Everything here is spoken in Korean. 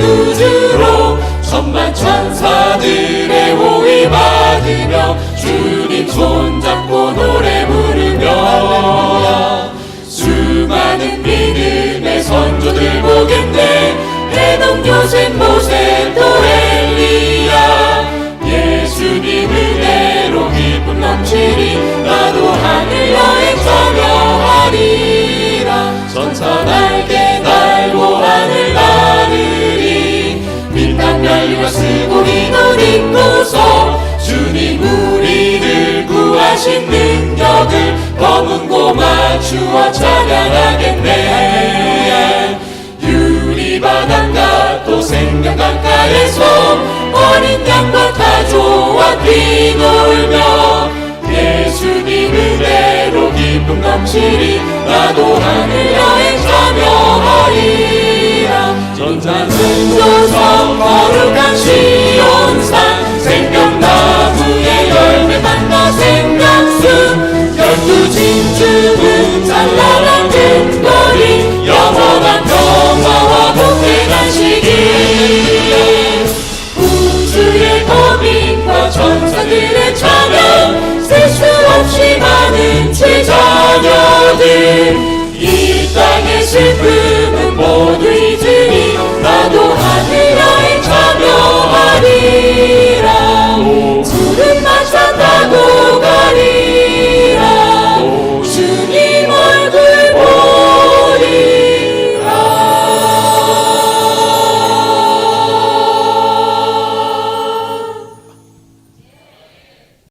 우주로 천만 천사들의 호위 받으며 주님 손잡고 노래 부르며 수많은 믿음의 선조들 보겠네 해동 요셉 모세 또 엘리야 예수님 은혜로 기쁨 넘치리 나도 하늘 여행 참여하리라. 천사 날개 달고 하늘 나르리 스고리 눈 입고서 주님 우리를 구하신 능력을 검은 고마 주어 찬양하겠네. 유리바닷가 또 생명강가에서 어린 양과 가족과 뛰놀며 예수님 은혜로 기쁨 넘치리 나도 하늘 여 찬양 셀수 없이 많은 제 자녀들. 이 땅의 모두